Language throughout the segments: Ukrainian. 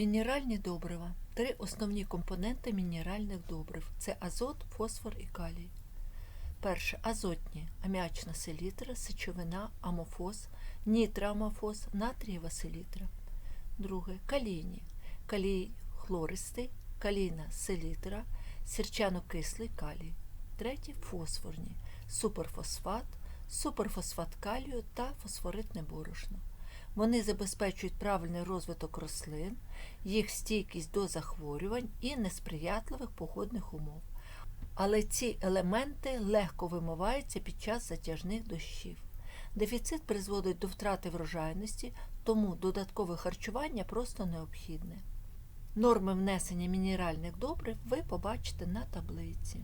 Мінеральні добрива. Три основні компоненти мінеральних добрив це азот, фосфор і калій. Перше азотні аміачна селітра, сечовина, амофос, нітроамофос, натрієва селітра. Друге калійні, калій хлористий, калійна селітра, сірчано-кислий калій. Третє фосфорні, суперфосфат, суперфосфат калію та фосфоритне борошно. Вони забезпечують правильний розвиток рослин, їх стійкість до захворювань і несприятливих погодних умов. Але ці елементи легко вимиваються під час затяжних дощів. Дефіцит призводить до втрати врожайності, тому додаткове харчування просто необхідне. Норми внесення мінеральних добрив ви побачите на таблиці.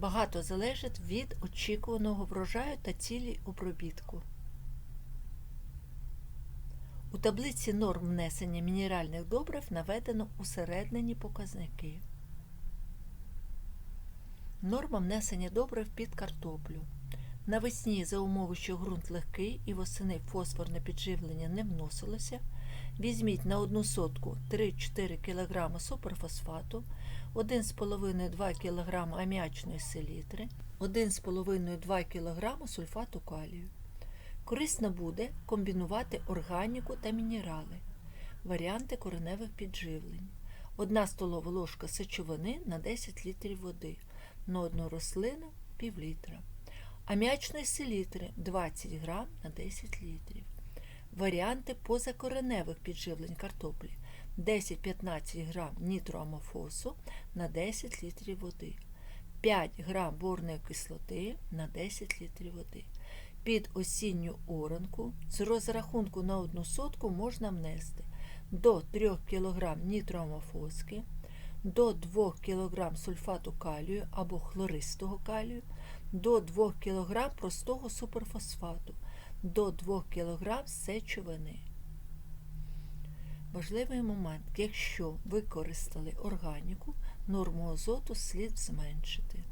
Багато залежить від очікуваного врожаю та цілі обробітку. У таблиці норм внесення мінеральних добрив наведено усереднені показники. Норма внесення добрив під картоплю. Навесні за умови, що ґрунт легкий і восени фосфорне підживлення не вносилося, візьміть на одну сотку 3-4 кг суперфосфату, 1,5-2 кг аміачної селітри, 1,5-2 кг сульфату калію. Корисно буде комбінувати органіку та мінерали, варіанти кореневих підживлень. 1 столова ложка сечовини на 10 літрів води, на одну рослину пів літра. Аміачної селітри 20 грам на 10 літрів. Варіанти позакореневих підживлень картоплі 10-15 грам нітроамофосу на 10 літрів води, 5 грам борної кислоти на 10 літрів води. Під осінню оранку з розрахунку на одну сотку можна внести до 3 кг нітроамофоски, до 2 кг сульфату калію або хлористого калію, до 2 кг простого суперфосфату, до 2 кг сечовини. Важливий момент, якщо використали органіку, норму азоту слід зменшити.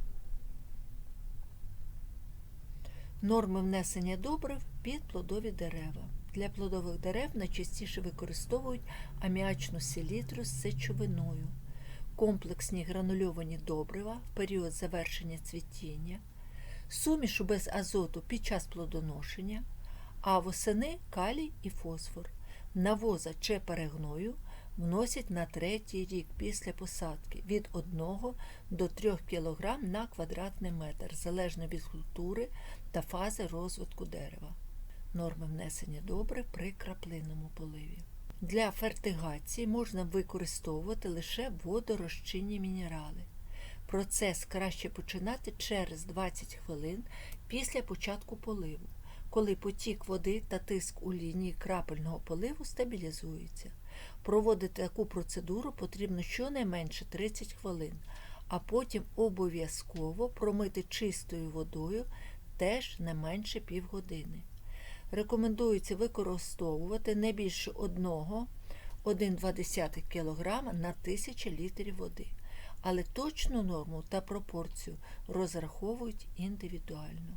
Норми внесення добрив під плодові дерева. Для плодових дерев найчастіше використовують аміачну селітру з сечовиною, комплексні гранульовані добрива в період завершення цвітіння, сумішу без азоту під час плодоношення, а восени калій і фосфор. Навоза чи перегною вносять на третій рік після посадки від 1 до 3 кг на квадратний метр, залежно від культури та фази розвитку дерева. Норми внесення добрив при краплинному поливі. Для фертигації можна використовувати лише водорозчинні мінерали. Процес краще починати через 20 хвилин після початку поливу, коли потік води та тиск у лінії крапельного поливу стабілізуються. Проводити таку процедуру потрібно щонайменше 30 хвилин, а потім обов'язково промити чистою водою теж не менше півгодини. Рекомендується використовувати не більше 1,2 кг на 1000 літрів води, але точну норму та пропорцію розраховують індивідуально.